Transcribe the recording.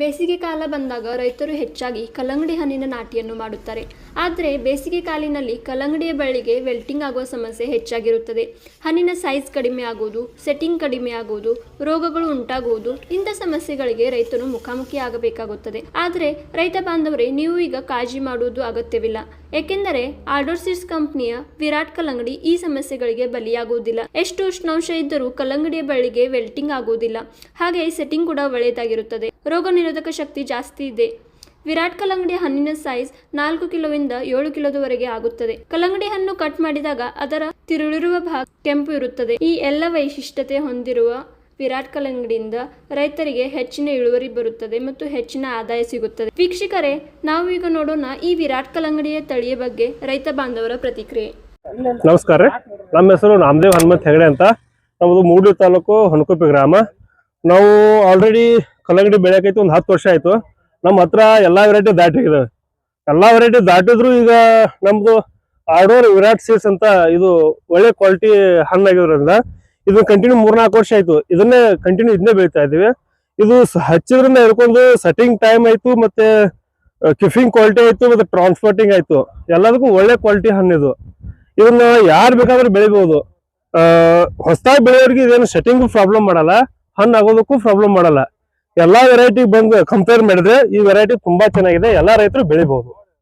ಬೇಸಿಗೆ ಕಾಲ ಬಂದಾಗ ರೈತರು ಹೆಚ್ಚಾಗಿ ಕಲ್ಲಂಗಡಿ ಹಣ್ಣಿನ ನಾಟಿಯನ್ನು ಮಾಡುತ್ತಾರೆ. ಆದರೆ ಬೇಸಿಗೆ ಕಾಲಿನಲ್ಲಿ ಕಲ್ಲಂಗಡಿಯ ಬಳ್ಳಿಗೆ ವೆಲ್ಟಿಂಗ್ ಆಗುವ ಸಮಸ್ಯೆ ಹೆಚ್ಚಾಗಿರುತ್ತದೆ. ಹಣ್ಣಿನ ಸೈಜ್ ಕಡಿಮೆ ಆಗುವುದು, ಸೆಟ್ಟಿಂಗ್ ಕಡಿಮೆ ಆಗುವುದು, ರೋಗಗಳು ಉಂಟಾಗುವುದು, ಇಂಥ ಸಮಸ್ಯೆಗಳಿಗೆ ರೈತರು ಮುಖಾಮುಖಿ ಆಗಬೇಕಾಗುತ್ತದೆ ಆದರೆ ರೈತ ಬಾಂಧವರೇ, ನೀವು ಈಗ ಕಾಳಜಿ ಮಾಡುವುದು ಅಗತ್ಯವಿಲ್ಲ. ಏಕೆಂದರೆ ಆರ್ಡೋರ್ಸಿಸ್ ಕಂಪನಿಯ ವಿರಾಟ್ ಕಲ್ಲಂಗಡಿ ಈ ಸಮಸ್ಯೆಗಳಿಗೆ ಬಲಿಯಾಗುವುದಿಲ್ಲ. ಎಷ್ಟು ಉಷ್ಣಾಂಶ ಇದ್ದರೂ ಕಲ್ಲಂಗಡಿಯ ಬಳಿಗೆ ವೆಲ್ಟಿಂಗ್ ಆಗುವುದಿಲ್ಲ. ಹಾಗೆ ಸೆಟ್ಟಿಂಗ್ ಕೂಡ ಒಳ್ಳೆಯದಾಗಿರುತ್ತದೆ. ರೋಗ ನಿರೋಧಕ ಶಕ್ತಿ ಜಾಸ್ತಿ ಇದೆ. ವಿರಾಟ್ ಕಲ್ಲಂಗಡಿಯ ಹಣ್ಣಿನ ಸೈಜ್ ನಾಲ್ಕು ಕಿಲೋವಿಂದ ಏಳು ಕಿಲೋದವರೆಗೆ ಆಗುತ್ತದೆ. ಕಲ್ಲಂಗಡಿ ಹಣ್ಣು ಕಟ್ ಮಾಡಿದಾಗ ಅದರ ತಿರುಳಿರುವ ಭಾಗ ಕೆಂಪು ಇರುತ್ತದೆ. ಈ ಎಲ್ಲ ವೈಶಿಷ್ಟ್ಯತೆ ಹೊಂದಿರುವ ವಿರಾಟ್ ಕಲ್ಲಂಗಡಿಯಿಂದ ರೈತರಿಗೆ ಹೆಚ್ಚಿನ ಇಳುವರಿ ಬರುತ್ತದೆ ಮತ್ತು ಹೆಚ್ಚಿನ ಆದಾಯ ಸಿಗುತ್ತದೆ. ವೀಕ್ಷಕರೇ, ನಾವು ಈಗ ನೋಡೋಣ ಈ ವಿರಾಟ್ ಕಲ್ಲಂಗಡಿಯ ತಳಿಯ ಬಗ್ಗೆ ರೈತ ಬಾಂಧವರ ಪ್ರತಿಕ್ರಿಯೆ. ನಮಸ್ಕಾರ ನಮ್ಮ ಹೆಸರು ನಾಮದೇವ್ ಹನುಮಂತ್ ಹೆಗಡೆ ಅಂತ. ನಮ್ಮದು ಮೂಡೂರು ತಾಲೂಕು ಹೊನಕೊಪ್ಪಿ ಗ್ರಾಮ. ನಾವು ಆಲ್ರೆಡಿ ಕಲ್ಲಂಗಡಿ ಬೆಳೆಯಕೈತಿ ಒಂದು ಹತ್ತು ವರ್ಷ ಆಯ್ತು. ನಮ್ಮ ಹತ್ರ ಎಲ್ಲಾ ವೆರೈಟಿ ದಾಟಿದೆ. ಎಲ್ಲಾ ವೆರೈಟಿ ದಾಟಿದ್ರು ಈಗ ನಮ್ದು ಆಡೋರ್ ವಿರಾಟ್ ಸೀಡ್ಸ್ ಅಂತ ಇದು ಒಳ್ಳೆ ಕ್ವಾಲಿಟಿ ಹಣ್ಣಾಗಿರೋದ್ರಿಂದ ಇದು ಕಂಟಿನ್ಯೂ ಮೂರ್ನಾಲ್ಕು ವರ್ಷ ಆಯ್ತು. ಇದನ್ನೇ ಕಂಟಿನ್ಯೂ ಇದನ್ನೇ ಬೆಳಿತಾ ಇದೀವಿ ಇದು ಹಚ್ಚಿದ್ರಿಂದ ಹಿಡ್ಕೊಂಡು ಸೆಟ್ಟಿಂಗ್ ಟೈಮ್ ಆಯ್ತು, ಮತ್ತೆ ಕಿಫಿಂಗ್ ಕ್ವಾಲಿಟಿ ಆಯ್ತು, ಮತ್ತೆ ಟ್ರಾನ್ಸ್ಪೋರ್ಟಿಂಗ್ ಆಯ್ತು. ಎಲ್ಲದಕ್ಕೂ ಒಳ್ಳೆ ಕ್ವಾಲಿಟಿ ಹಣ್ಣಿದು ಇದನ್ನ ಯಾರು ಬೇಕಾದ್ರೂ ಬೆಳಿಬಹುದು ಹೊಸದಾಗಿ ಬೆಳೆಯೋರಿಗೆ ಇದೇನು ಸೆಟ್ಟಿಂಗ್ ಪ್ರಾಬ್ಲಮ್ ಮಾಡಲ್ಲ, ಹಣ್ಣು ಆಗೋದಕ್ಕೂ ಪ್ರಾಬ್ಲಮ್ ಮಾಡಲ್ಲ. ಎಲ್ಲಾ ವೆರೈಟಿ ಬಂದು ಕಂಪೇರ್ ಮಾಡಿದ್ರೆ ಈ ವೆರೈಟಿ ತುಂಬಾ ಚೆನ್ನಾಗಿದೆ. ಎಲ್ಲಾ ರೈತರು ಬೆಳಿಬಹುದು